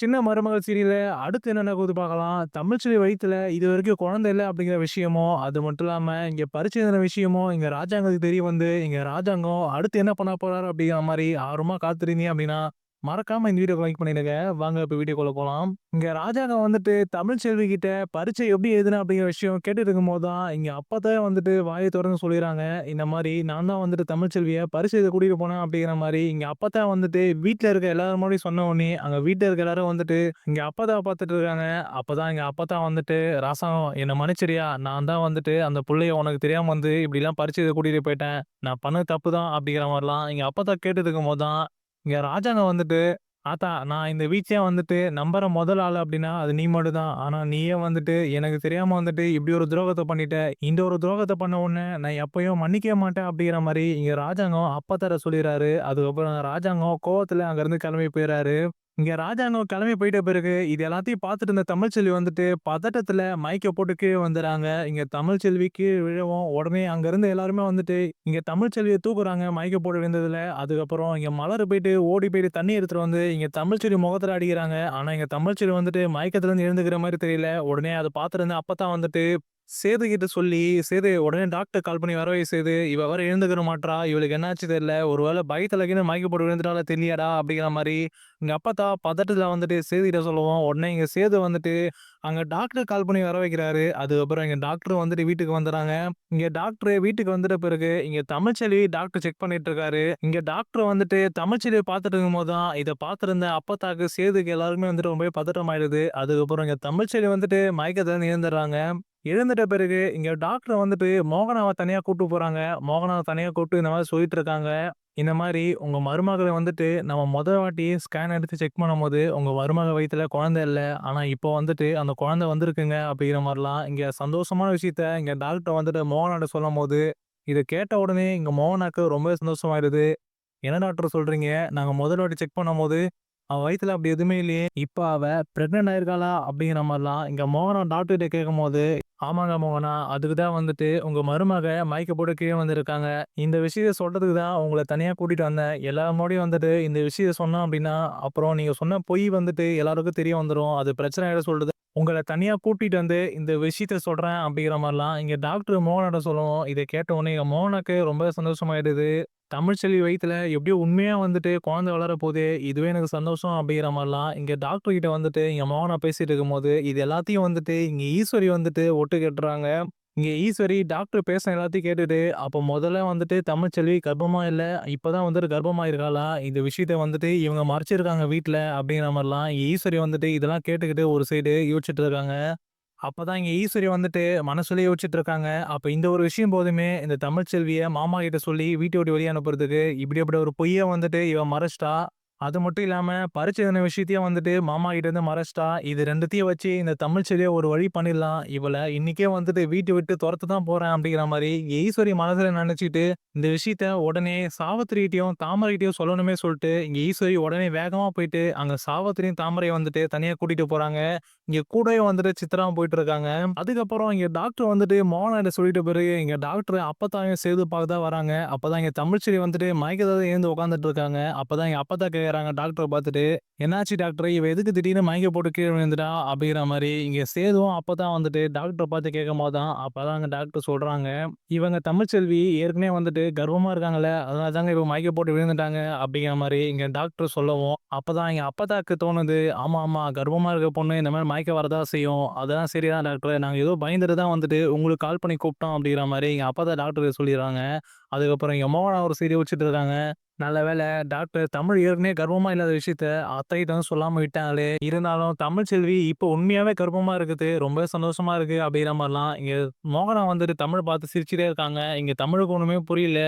சின்ன மருமகள் சீரியல அடுத்து என்ன நடக்குது பார்க்கலாம். தமிழ்ச்செடி வயிற்றுல இது வரைக்கும் குழந்தை இல்லை அப்படிங்கிற விஷயமோ அது மட்டும் இல்லாமல் இங்கே பரீட்சை விஷயமோ இங்கே ராஜாங்கத்துக்கு தெரிய வந்து, இங்கே ராஜாங்கம் அடுத்து என்ன பண்ண போறாரு அப்படிங்கிற மாதிரி ஆர்வமாக காத்திருந்தீங்க அப்படின்னா, மறக்காம இந்த வீடியோக்கு லைக் பண்ணிடுங்க. வாங்க இப்போ வீடியோக்குள்ள போகலாம் இங்க ராஜாங்க வந்துட்டு தமிழ்ச்செல்வி கிட்ட பரீட்சை எப்படி எழுதுனா அப்படிங்கிற விஷயம் கேட்டுட்டு இருக்கும்போது தான், இங்க அப்பதான் வந்துட்டு வாயை திறந்து சொல்லிடுறாங்க இந்த மாதிரி நான் தான் வந்துட்டு தமிழ்ச்செல்விய பரீட்சை எழுத கூட்டிட்டு போனேன் அப்படிங்கிற மாதிரி இங்க அப்பதான் வந்துட்டு வீட்டில் இருக்க எல்லாரும் முன்னாடியும் சொன்ன உடனே, அங்க வீட்டில் இருக்க எல்லாரும் வந்துட்டு இங்க அப்பத்தாவ பார்த்துட்டு இருக்காங்க. அப்பதான் இங்க அப்பதான் வந்துட்டு, "ராசாங்கம் என்ன மன்னிச்சரியா நான் தான் வந்துட்டு அந்த பிள்ளைய உனக்கு தெரியாம வந்து இப்படிலாம் பரீட்சை எழுத கூட்டிட்டு போயிட்டேன். நான் பண்ண தப்பு தான்." அப்படிங்கிற மாரிலாம் எங்க அப்பத்தா கேட்டு இருக்கும்போது தான், இங்க ராஜாங்கம் வந்துட்டு, "ஆத்தா நான் இந்த வீச்சே வந்துட்டு நம்புற முதல் ஆள் அப்படின்னா அது நீ மட்டும் தான். ஆனா நீயே வந்துட்டு எனக்கு தெரியாம வந்துட்டு இப்படி ஒரு துரோகத்தை பண்ணிட்ட. இந்த ஒரு துரோகத்தை பண்ண உடனே நான் எப்பயும் மன்னிக்கவே மாட்டேன்." அப்படிங்கிற மாதிரி இங்க ராஜாங்கம் அப்பத்தாட்ட சொல்லிடுறாரு அதுக்கப்புறம் ராஜாங்கம் கோவத்துல அங்கேருந்து கிளம்பி போயிடுறாரு இங்கே ராஜாங்கம் கிளம்பி போயிட்ட பிறகு, இது எல்லாத்தையும் பார்த்துட்டு இருந்த தமிழ்ச்செல்வி வந்துட்டு பதட்டத்தில் மயக்க போட்டு கீழே வந்துடுறாங்க இங்கே தமிழ்ச்செல்வி கீழே விழவும், உடனே அங்கேருந்து எல்லாருமே வந்துட்டு இங்கே தமிழ்ச்செல்வியை தூக்குறாங்க மயக்க போட்டு விழுந்ததுல. அதுக்கப்புறம் இங்கே மலர் போயிட்டு ஓடி போயிட்டு தண்ணி எடுத்துகிட்டு வந்து இங்கே தமிழ்ச்செல்வி முகத்தில் அடிக்கிறாங்க. ஆனால் இங்கே தமிழ்ச்செல்வி வந்துட்டு மயக்கத்துலேருந்து எழுந்துக்கிற மாதிரி தெரியல. உடனே அதை பார்த்துருந்து அப்போ தான் வந்துட்டு சேது கிட்ட சொல்லி, "சேது உடனே டாக்டர் கால் பண்ணி வரவே சேது. இவ வர எழுந்துக்கிற மாட்டா இவளுக்கு என்னாச்சு தெரியல. ஒரு வேள மயக்க போட்டு விழுந்துட்டால தெரியலையாடா?" அப்படிங்கிற மாரி அப்பா தான் பதட்டத்துல வந்துட்டு சேது கிட்ட சொல்லுவோம் உடனே இங்க சேது வந்துட்டு அங்க டாக்டர் கால் பண்ணி வர வைக்கிறாரு. அதுக்கப்புறம் இங்க டாக்டரும் வந்துட்டு வீட்டுக்கு வந்துடுறாங்க இங்க டாக்டர் வீட்டுக்கு வந்துட்ட பிறகு, இங்க தமிழ்ச்செல்வி டாக்டர் செக் பண்ணிட்டு இருக்காரு. இங்க டாக்டர் வந்துட்டு தமிழ்ச்செல்விய பார்த்துட்டு இருக்கும்போது தான், இதை பார்த்துருந்த அப்பத்தாக்கு, சேதுக்கு எல்லாருமே வந்துட்டு ரொம்பவே பதட்டமாயிடுது. அதுக்கப்புறம் இங்க தமிழ்ச்செல்வி வந்துட்டு மயக்கத்துல இருந்து எழுந்துர்றாங்க. எழுந்துட்ட பிறகு இங்கே டாக்டர் வந்துட்டு மோகனாவை தனியாக கூட்டு போகிறாங்க மோகனாவை தனியாக கூப்பிட்டு இந்த மாதிரி சொல்லிட்டு இருக்காங்க. இந்த மாதிரி உங்கள் மருமகளை வந்துட்டு நம்ம முதல் வாட்டி ஸ்கேன் எடுத்து செக் பண்ணும்போது, உங்கள் மருமக வயிற்றுல குழந்தை இல்லை ஆனால் இப்போ வந்துட்டு அந்த குழந்தை வந்திருக்குங்க." அப்படிங்கிற மாதிரிலாம் இங்கே சந்தோஷமான விஷயத்த இங்கே டாக்டர் வந்துட்டு மோகனாட்ட சொல்லும் போது இதை கேட்ட உடனே இங்கே மோகனாக்கு ரொம்பவே சந்தோஷமாயிடுது. "என்ன டாக்டர் சொல்கிறீங்க நாங்கள் முதல் வாட்டி செக் பண்ணும்போது, அவள் வயிற்றுல அப்படி எதுவுமே இல்லையே. இப்போ அவள் ப்ரெக்னென்ட் ஆயிருக்காளா?" அப்படிங்கிற மாதிரிலாம் இங்கே மோகனா கேட்கும் கேட்கும்போது, "ஆமாங்க மோகனா. அதுக்கு தான் வந்துட்டு உங்க மருமக மயக்க போட்டு கீழே வந்திருக்காங்க. இந்த விஷயத்த சொல்றதுக்கு தான் உங்களை தனியா கூட்டிட்டு வந்தேன். எல்லா முன்னாடியும் வந்துட்டு இந்த விஷயத்த சொன்னோம் அப்படின்னா, அப்புறம் நீங்க சொன்ன பொய் வந்துட்டு எல்லாருக்கும் தெரிய வந்துடும் அது பிரச்சனை ஆயிடும் சொல்கிறது உங்களை தனியா கூட்டிட்டு வந்து இந்த விஷயத்த சொல்றேன்." அப்படிங்கிற மாதிரிலாம் இங்க டாக்டர் மோகனாட்ட சொல்லுவோம் இதை கேட்ட உடனே இங்க ரொம்ப சந்தோஷமாயிடுது. தமிழ்ச்செல்வி வயிற்றுல எப்படியோ உண்மையாக வந்துட்டு குழந்தை வளரப்போகுது. இதுவே எனக்கு சந்தோஷம் அப்படிங்கிற மாதிரிலாம் இங்கே டாக்டர்கிட்ட வந்துட்டு இங்கே மோகனா பேசிகிட்டு இருக்கும்போது, இது எல்லாத்தையும் வந்துட்டு இங்கே ஈஸ்வரி வந்துட்டு போட்டு கேட்டுர்றாங்க. இங்கே ஈஸ்வரி டாக்டர் பேசின எல்லாத்தையும் கேட்டுட்டு, அப்போ முதல்ல வந்துட்டு தமிழ்ச்செல்வி இல்லை இப்போ தான் வந்துட்டு கர்ப்பமாயிருக்காளா? இந்த விஷயத்த வந்துட்டு இவங்க மறைச்சிருக்காங்க வீட்டில் அப்படிங்கிற மாரிலாம் ஈஸ்வரி வந்துட்டு இதெல்லாம் கேட்டுக்கிட்டு ஒரு சைடு யோசிச்சுட்டு இருக்காங்க. அப்போ தான் இங்கே ஈஸ்வரி வந்துட்டு மனசுலேயே யோசிச்சுட்டு இருக்காங்க. அப்போ இந்த ஒரு விஷயம் போதுமே இந்த தமிழ்ச்செல்வியை மாமா கிட்ட சொல்லி வீட்டை விட்டு வெளியே அனுப்புறதுக்கு, இப்படி அப்படி ஒரு பொய்யை வந்துட்டு இவன் மறைச்சிட்டா. அது மட்டும் இல்லாமல் பரீட்சை விஷயத்தையும் வந்துட்டு மாமா கிட்ட இருந்து மறைச்சிட்டா. இது ரெண்டுத்தையும் வச்சு இந்த தமிழ்ச்செல்விய ஒரு வழி பண்ணிடலாம். இவளை இன்னைக்கே வந்துட்டு வீட்டு விட்டு துரத்து தான் போறேன் அப்படிங்கிற மாதிரி ஈஸ்வரி மனசுல நினைச்சிட்டு இந்த விஷயத்த உடனே சாவத்திரிகிட்டையும் தாமரைகிட்டையும் சொல்லணுமே சொல்லிட்டு, இங்க ஈஸ்வரி உடனே வேகமா போயிட்டு அங்க சாவத்திரியும் தாமரையும் வந்துட்டு தனியா கூட்டிட்டு போறாங்க. இங்க கூடவே வந்துட்டு சித்ராவும் போயிட்டு இருக்காங்க. அதுக்கப்புறம் இங்க டாக்டர் வந்துட்டு மோகனாட்ட சொல்லிட்டு பிறகு, இங்க டாக்டர் அப்பதான் சேது பார்க்க தான் வராங்க. அப்பதான் இங்க தமிழ்ச்செல்வி வந்துட்டு மயக்கத்துல எழுந்து உட்காந்துட்டு இருக்காங்க. அப்பதான் இங்க அப்பதான் கேட்கறாங்க டாக்டரை பார்த்துட்டு, "என்னாச்சு டாக்டர்? இவ எதுக்கு திடீர்னு மயங்க போட்டு கீழே விழுந்துட்டா?" அப்படிங்கிற மாதிரி இங்கே சேதுவும் அப்பதான் வந்துட்டு டாக்டரை பார்த்து கேட்கும்போது தான், அப்பதான் அங்கே டாக்டர் சொல்கிறாங்க "இவங்க தமிழ்ச்செல்வி ஏற்கனவே வந்துட்டு கர்வமாக இருக்காங்கல்ல, அதனால தாங்க இப்போ மயக்க போட்டு விழுந்துட்டாங்க." அப்படிங்கிற மாதிரி இங்கே டாக்டர் சொல்லவும், அப்போ தான் இங்கே எங்க அப்பத்தாக்கு தோணுது, ஆமாம் ஆமாம் கர்வமாக இருக்க பொண்ணு இந்த மாதிரி மயக்க வரதான் செய்யும். அதெல்லாம் சரிதான் டாக்டர். நாங்கள் ஏதோ பயந்துட்டு தான் வந்துட்டு உங்களுக்கு கால் பண்ணி கூப்பிட்டோம்." அப்படிங்கிற மாரி எங்க தான் டாக்டர் சொல்லிடுறாங்க அதுக்கப்புறம் இங்க ஒரு சீரியல் வச்சுட்டு இருக்காங்க. நல்ல வேளை டாக்டர் தமிழ் ஏற்கனவே கர்ப்பமாக இல்லாத விஷயத்த அத்தைகிட்ட வந்து சொல்லாமல் விட்டாங்களே. இருந்தாலும் தமிழ்ச்செல்வி இப்போ உண்மையாகவே கர்ப்பமாக இருக்குது. ரொம்பவே சந்தோஷமாக இருக்குது அப்படிங்கிற மாதிரிலாம் இங்கே மோகனா வந்துட்டு தமிழ் பார்த்து சிரிச்சுட்டே இருக்காங்க. இங்கே தமிழுக்கு ஒன்றுமே புரியல.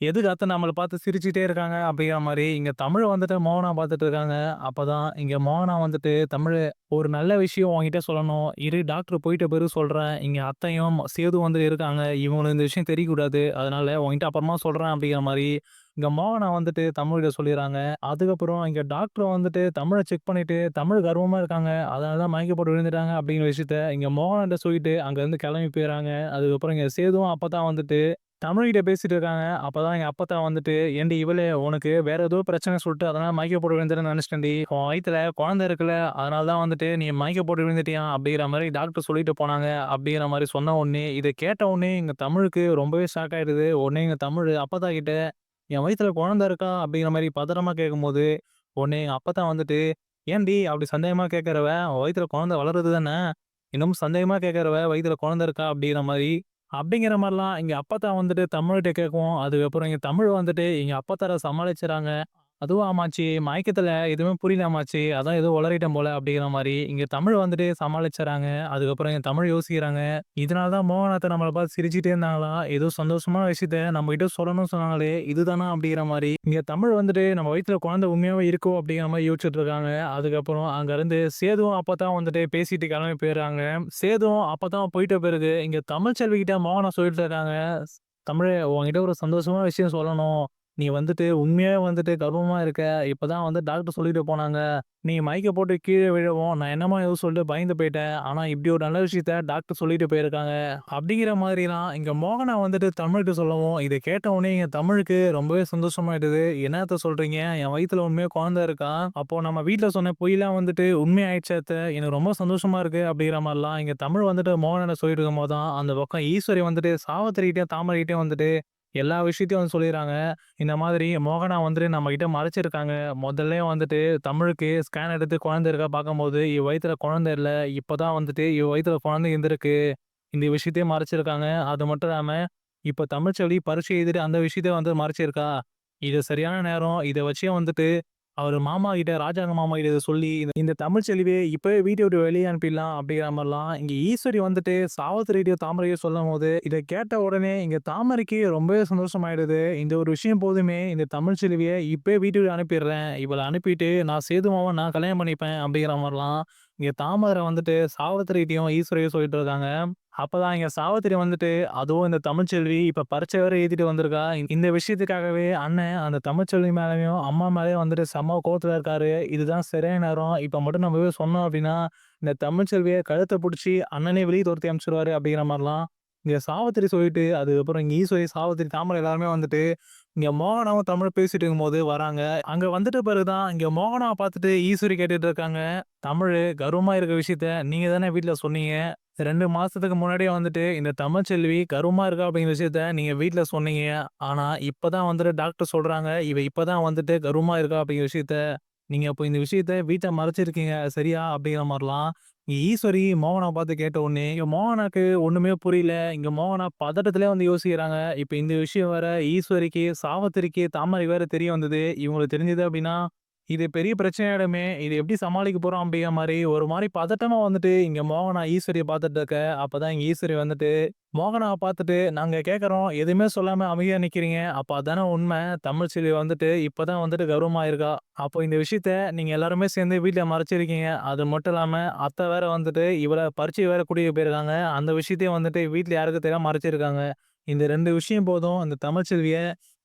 எதுக்கு அத்தை பார்த்து சிரிச்சுட்டே இருக்காங்க அப்படிங்கிற மாதிரி இங்கே தமிழை வந்துட்டு மோகனா பார்த்துட்டு இருக்காங்க. அப்போ தான் இங்கே மோகனா வந்துட்டு, தமிழை ஒரு நல்ல விஷயம் உன்கிட்ட சொல்லணும். இரு டாக்டர் போயிட்ட பிறகு சொல்கிறேன் இங்கே அத்தையும், சேது வந்துட்டு இருக்காங்க. இவங்களுக்கு இந்த விஷயம் தெரியக்கூடாது. அதனால உங்ககிட்ட அப்புறமா சொல்கிறேன் அப்படிங்கிற மாதிரி இங்கே மோகனா வந்துட்டு தமிழ்கிட்ட சொல்லிடுறாங்க அதுக்கப்புறம் இங்கே டாக்டர் வந்துட்டு தமிழை செக் பண்ணிவிட்டு தமிழ் கர்வமாக இருக்காங்க. அதனால தான் மயக்கப்பட்டு விழுந்துட்டாங்க அப்படிங்கிற விஷயத்த இங்கே மோகன்கிட்ட சொல்லிட்டு அங்கேருந்து கிளம்பி போயிடறாங்க அதுக்கப்புறம் இங்கே சேதுவும் அப்பதான் வந்துட்டு தமிழ்கிட்ட பேசிட்டு இருக்காங்க. அப்போ தான் எங்கள் அப்பத்தா வந்துட்டு, ஏண்டி இவளே உனக்கு வேற ஏதோ பிரச்சனை சொல்லிட்டு அதனால் மயக்க போட்டு விழுந்துருன்னு நெனச்சுட்டேன்டி. உன் வயிற்றுல குழந்தை இருக்குல்ல, அதனால தான் வந்துட்டு நீ மயக்க போட்டு விழுந்துட்டியா அப்படிங்கிற மாதிரி டாக்டர் சொல்லிட்டு போனாங்க. அப்படிங்கிற மாதிரி சொன்ன உடனே, இதை கேட்ட உடனே எங்கள் தமிழுக்கு ரொம்பவே ஷாக் ஆகிடுது உடனே எங்கள் தமிழ் அப்பத்தா கிட்ட, "என் வயிற்றுல குழந்தை இருக்கா?" அப்படிங்கிற மாதிரி பதறமாக கேட்கும்போது, உடனே எங்க அப்பத்தா வந்துட்டு, "ஏன்டி அப்படி சந்தேகமாக கேட்குறவ உன் வயித்துல குழந்தை வளருது தானே? இன்னமும் சந்தேகமாக கேட்குறவ வயிற்றுல குழந்தை இருக்கா?" அப்படிங்கிற மாதிரி அப்படிங்கிற மாதிரிலாம் இங்கே அப்பத்தா வந்துட்டு தமிழ்கிட்ட கேட்கும் அதுக்கப்புறம் இங்கே தமிழ் வந்துட்டு எங்க அப்பத்தார சமாளிச்சுறாங்க. அதுவும் ஆமாச்சு மயக்கத்துல எதுவுமே புரியல அம்மாச்சி. அதான் ஏதோ உளறிட்டேன் போல." அப்படிங்கிற மாதிரி இங்க தமிழ் வந்துட்டு சமாளிச்சுறாங்க. அதுக்கப்புறம் இங்கே தமிழ் யோசிக்கிறாங்க. இதனால தான் நம்மளை பார்த்து சிரிச்சுட்டே இருந்தாங்களா? ஏதோ சந்தோஷமான விஷயத்த நம்ம கிட்ட சொல்லணும்னு சொன்னாங்களே, இதுதானா? அப்படிங்கிற மாதிரி இங்க தமிழ் வந்துட்டு நம்ம வயிற்றுல குழந்தை உண்மையாவே இருக்கோ? அப்படிங்கிற மாதிரி யோசிச்சுட்டு இருக்காங்க. அதுக்கப்புறம் அங்கருந்து சேதுவும் தான் வந்துட்டு பேசிட்டு கிளம்பி போயிடுறாங்க. சேதுவும் அப்பத்தாவும் போயிட்ட பிறகு இங்க தமிழ்ச்செல்வி கிட்ட மோகனா சொல்லிட்டு இருக்காங்க. தமிழ் உங்ககிட்ட ஒரு சந்தோஷமான விஷயம் சொல்லணும். நீ வந்துட்டு உண்மையாவே வந்துட்டு கர்ப்பமா இருக்க. இப்பதான் வந்து டாக்டர் சொல்லிட்டு போனாங்க. நீ மைக்கை போட்டு கீழ விழவும், நான் என்னமோ ஏதோ சொல்லிட்டு பயந்து போயிட்டேன். ஆனா இப்படி ஒரு நல்ல விஷயத்த டாக்டர் சொல்லிட்டு போயிருக்காங்க." அப்படிங்கிற மாதிரிலாம் இங்க மோகனா வந்துட்டு தமிழ்ட்ட சொல்லவும், இத கேட்ட உடனே எங்க தமிழுக்கு ரொம்பவே சந்தோஷமாயிடுது. "என்னத்த சொல்றீங்க? என் வயித்துல உண்மையா குழந்தை இருக்கான் அப்போ நம்ம வீட்ல சொன்ன பொய்லாம் வந்துட்டு உண்மையாயிடுச்சா அத்த? எனக்கு ரொம்ப சந்தோஷமா இருக்கு." அப்படிங்கிற மாதிரிலாம் இங்க தமிழ் வந்துட்டு மோகனாட்ட சொல்லிட்டு இருக்கும்போது தான், அந்த பக்கம் ஈஸ்வரி வந்துட்டு சாவித்திரிகிட்டயும், தாமரைகிட்டயும் வந்துட்டு எல்லா விஷயத்தையும் வந்து சொல்லிடுறாங்க. இந்த மாதிரி மோகனா வந்துட்டு நம்மகிட்ட மறைச்சிருக்காங்க. முதல்லயே வந்துட்டு தமிழுக்கு ஸ்கேன் எடுத்து குழந்தை இருக்கா பார்க்கும்போது, இவ வயித்துல குழந்தை இல்ல. இப்பதான் வந்துட்டு இவ வயித்துல குழந்தை இருந்திருக்கு. இந்த விஷயத்தையும் மறைச்சிருக்காங்க. அது மட்டும் இல்லாம, இப்ப தமிழ்ச்செல்வி பரீட்சை எழுதிட்டு அந்த விஷயத்த வந்து மறைச்சிருக்கா. இது சரியான நேரம். இத வச்சே வந்துட்டு அவரு மாமா கிட்ட ராஜாங்க மாமா கிட்ட இத சொல்லி, இந்த இந்த தமிழ்ச்செல்விய இப்பவே வீட்ட விட்டு அனுப்பிடலாம் அப்படிங்கிற மாதிரிலாம் இங்க ஈஸ்வரி வந்துட்டு சாவத்திரிகிட்ட தாமரையோ சொல்லும் போது இதை கேட்ட உடனே இங்க தாமரைக்கு ரொம்பவே சந்தோஷமாயிடுது. இந்த ஒரு விஷயம் போதுமே, இந்த தமிழ்ச்செல்விய இப்பவே வீட்ட விட்டு அனுப்பிடுறேன். இவளை அனுப்பிட்டு நான் சேதுமாவ நான் கல்யாணம் பண்ணிப்பேன் அப்படிங்கிற மாதிரிலாம் இங்க தாமரை வந்துட்டு சாவித்திரிகிட்டயும், ஈஸ்வரையும் சொல்லிட்டு இருக்காங்க. அப்பதான் இங்க சாவித்திரி வந்துட்டு, அதுவும் இந்த தமிழ்ச்செல்வி இப்ப பரீட்சை வேற எழுதிட்டு வந்திருக்கா. இந்த விஷயத்துக்காகவே அண்ணன் அந்த தமிழ்ச்செல்வி மேலேயும் அம்மா மேலேயும் வந்துட்டு செம்ம கோத்துல இருக்காரு. இதுதான் சரியான நேரம். இப்ப மட்டும் நம்ம போய் சொன்னோம் அப்படின்னா, இந்த தமிழ்ச்செல்வியை கழுத்தை பிடிச்சி அண்ணனே வெளியே துரத்தி அமைச்சிருவாரு அப்படிங்கிற மாதிரிலாம் இங்க சாவித்திரி சொல்லிட்டு, அதுக்கப்புறம் இங்க ஈஸ்வரி, சாவித்திரி, தாமரை எல்லாருமே வந்துட்டு இங்கே மோகனாவும் தமிழ் பேசிட்டு இருக்கும்போது வராங்க. அங்கே வந்துட்டு பிறகு தான் இங்கே மோகனாவ பார்த்துட்டு ஈஸ்வரி கேட்டுட்டு இருக்காங்க. தமிழ் கர்வமாக இருக்க விஷயத்த நீங்கள் தானே வீட்டில் சொன்னீங்க. ரெண்டு மாதத்துக்கு முன்னாடியே வந்துட்டு இந்த தமிழ்ச்செல்வி கர்வமா இருக்கா அப்படிங்கிற விஷயத்த நீங்கள் வீட்டில் சொன்னீங்க. ஆனால் இப்போ தான் வந்துட்டு டாக்டர் சொல்கிறாங்க இவ இப்பதான் வந்துட்டு கர்வமா இருக்கா அப்படிங்கிற விஷயத்த. நீங்கள் அப்போ இந்த விஷயத்த வீட்டை மறைச்சிருக்கீங்க. சரியா?" அப்படிங்கிற மாதிரிலாம் இங்கே ஈஸ்வரி மோகனா பார்த்து கேட்ட உடனே, இங்கே மோகனாக்கு ஒன்றுமே புரியல. இங்கே மோகனா பதட்டத்திலே வந்து யோசிக்கிறாங்க. இப்போ இந்த விஷயம் வேற ஈஸ்வரிக்கு, சாவத்திரிக்கு தாமரை வேற தெரிய வந்தது. இவங்களுக்கு தெரிஞ்சது அப்படின்னா, இது பெரிய பிரச்சனையாயிடுமே. இது எப்படி சமாளிக்க போகிறோம் அப்படிங்கிற மாதிரி ஒரு மாதிரி பதட்டமாக வந்துட்டு இங்கே மோகனா ஈஸ்வரியை பார்த்துட்டு இருக்க. அப்பதான் இங்கே ஈஸ்வரி வந்துட்டு மோகனாவை பார்த்துட்டு, நாங்கள் கேட்குறோம் எதுவுமே சொல்லாமல் அமைதியாக நிற்கிறீங்க அப்போ அதானே உண்மை. தமிழ்ச்செல்வி வந்துட்டு இப்பதான் வந்துட்டு கௌரவமாக இருக்கா. அப்போ இந்த விஷயத்த நீங்கள் எல்லாருமே சேர்ந்து வீட்டில் மறைச்சிருக்கீங்க. அது மட்டும் இல்லாமல் அத்தை வேற வந்துட்டு இவ்வளோ பரிச்சை வேற கூட்டிகிட்டு போயிருக்காங்க. அந்த விஷயத்தையும் வந்துட்டு வீட்டில் யாருக்கு தெரியாமல் மறைச்சிருக்காங்க. இந்த ரெண்டு விஷயம் போதும். அந்த தமிழ்ச்செல்விய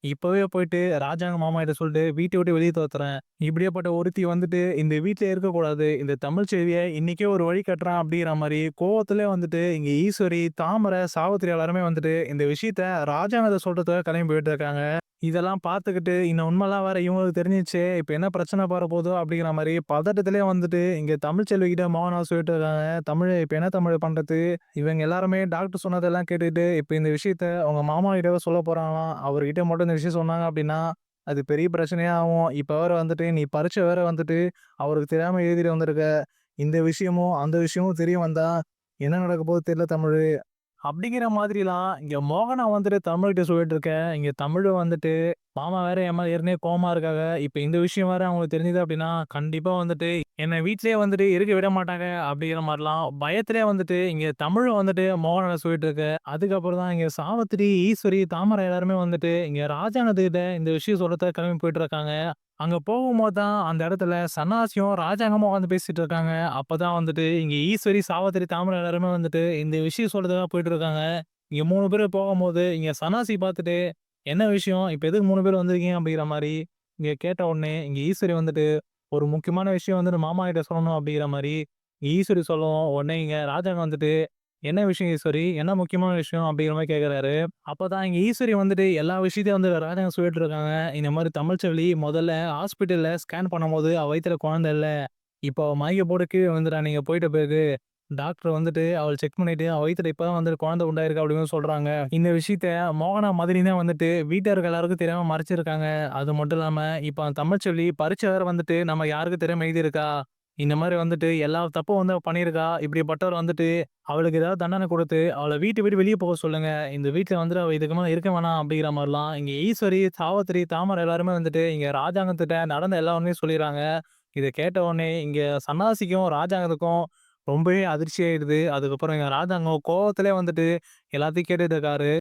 இப்போவே போயிட்டு ராஜாங்க மாமா கிட்ட சொல்லிட்டு வீட்டை விட்டு வெளியே தோத்துறேன் இப்படியாப்பட்ட ஒருத்தி வந்துட்டு இந்த வீட்டில் இருக்கக்கூடாது. இந்த தமிழ்ச்செல்விய இன்றைக்கே ஒரு வழி கட்டுறான் அப்படிங்கிற மாதிரி கோவத்திலே வந்துட்டு இங்கே ஈஸ்வரி, தாமரை, சாவித்திரி எல்லாருமே வந்துட்டு இந்த விஷயத்த ராஜாங்கத்த சொல்கிறதுக்காக கிளம்பி போயிட்டு இருக்காங்க. இதெல்லாம் பார்த்துக்கிட்டு இந்த உண்மைலாம் வேற இவங்களுக்கு தெரிஞ்சிச்சு இப்போ என்ன பிரச்சனை போதோ அப்படிங்கிற மாதிரி பதட்டத்திலே வந்துட்டு இங்கே தமிழ் செல்விக்கிட்ட மோகனா சொல்லிட்டு இருக்காங்க. தமிழ் இப்போ என்ன தமிழ் பண்ணுறது இவங்க எல்லாருமே டாக்டர் சொன்னதெல்லாம் கேட்டுக்கிட்டு இப்போ இந்த விஷயத்த அவங்க மாமா கிட்ட சொல்லப் போகிறாங்களாம் அவர்கிட்ட மட்டும் இந்த விஷயம் சொன்னாங்க அப்படின்னா, அது பெரிய பிரச்சனையா ஆகும். இப்போ வேற வந்துட்டு நீ பரீட்சை வேற வந்துட்டு அவருக்கு தெரியாமல் எழுதிட்டு வந்திருக்க. இந்த விஷயமும், அந்த விஷயமும் தெரிய வந்தா என்ன நடக்க போகுது தெரியல தமிழ் அப்படிங்கிற மாதிரிலாம் இங்கே மோகனா வந்துட்டு தமிழ்கிட்ட சொல்லிட்டு இருக்கேன் இங்கே தமிழ் வந்துட்டு மாமா வேற என் மேல ஏற்கனவே கோமா இருக்காங்க. இப்போ இந்த விஷயம் வேற அவங்களுக்கு தெரிஞ்சது அப்படின்னா, கண்டிப்பாக வந்துட்டு என்னை வீட்லேயே வந்துட்டு இருக்க விட மாட்டாங்க அப்படிங்கிற மாதிரிலாம் பயத்திலே வந்துட்டு இங்கே தமிழ் வந்துட்டு மோகனால சொல்லிட்டு இருக்க. அதுக்கப்புறம் தான் இங்கே சாவித்திரி, ஈஸ்வரி, தாமரை எல்லாருமே வந்துட்டு இங்கே ராஜானதுகிட்ட இந்த விஷயம் சொல்றதுக்காக கிளம்பி போயிட்டு இருக்காங்க. அங்க போகும்போது தான் அந்த இடத்துல சன்னாசியும், ராஜாங்கமும் உட்காந்து பேசிட்டு இருக்காங்க. அப்பதான் வந்துட்டு இங்க ஈஸ்வரி, சாவத்திரி தாமரை எல்லாருமே வந்துட்டு இந்த விஷயம் சொல்றதுக்காக போயிட்டு இருக்காங்க. இங்க 3 பேரும் போகும்போது இங்க சன்னாசி பார்த்துட்டு, "என்ன விஷயம்? இப்ப எதுக்கு மூணு பேர் வந்திருக்கீங்க?" அப்படிங்கிற மாதிரி இங்க கேட்ட உடனே இங்க ஈஸ்வரி வந்துட்டு, "ஒரு முக்கியமான விஷயம் வந்துட்டு மாமா கிட்ட சொல்லணும்." அப்படிங்கிற மாதிரி ஈஸ்வரி சொல்லவும், உடனே இங்க ராஜாங்க வந்துட்டு, "என்ன விஷயம் ஈஸ்வரி? என்ன முக்கியமான விஷயம்?" அப்படிங்கிற மாதிரி கேட்குறாரு. அப்போ தான் இங்கே ஈஸ்வரி வந்துட்டு எல்லா விஷயத்தையும் வந்து ராஜா சொல்லிட்டு இருக்காங்க. இந்த மாதிரி தமிழ்ச்செல்வி முதல்ல ஹாஸ்பிட்டலில் ஸ்கேன் பண்ணும்போது அவள் வயிற்றுல குழந்தை இல்லை இப்போ அவள் மயக்க போட்டு கீழே விழுந்துட்டா நீங்கள் போயிட்ட பிறகு. டாக்டர் வந்துட்டு அவள் செக் பண்ணிட்டு அவள் வயிற்றுல இப்போ தான் வந்துட்டு குழந்தை உண்டாயிருக்கு அப்படின்னு சொல்கிறாங்க இந்த விஷயத்த மோகனா, மாதிரி தான் வந்துட்டு வீட்டாருக்கு எல்லாருக்கும் தெரியாமல் மறைச்சிருக்காங்க. அது மட்டும் இல்லாமல் இப்போ அந்த தமிழ்ச்செல்வி பரீட்சை வேறு வந்துட்டு நம்ம யாருக்கும் தெரியாமல் எழுதியிருக்கா. இந்த மாதிரி வந்துட்டு எல்லா தப்பும் வந்து அவ பண்ணியிருக்கா. இப்படிப்பட்டவர் வந்துட்டு அவளுக்கு ஏதாவது தண்டனை கொடுத்து அவளை வீட்டு விட்டு வெளியே போக சொல்லுங்க. இந்த வீட்டில் வந்துட்டு அவள் இதுக்கு மேலே இருக்க வேணாம் அப்படிங்கிற மாதிரிலாம் இங்கே ஈஸ்வரி, சாவத்திரி தாமரை எல்லாருமே வந்துட்டு இங்கே ராஜாங்கத்திட்ட நடந்த எல்லா ஒன்றையும் சொல்லிடுறாங்க இதை கேட்ட உடனே இங்கே சன்னாசிக்கும், ராஜாங்கத்துக்கும் ரொம்பவே அதிர்ச்சி ஆயிடுது. அதுக்கப்புறம் எங்கள் ராஜாங்கம் கோவத்திலே வந்துட்டு எல்லாத்தையும் கேட்டுட்டு இருக்காரு.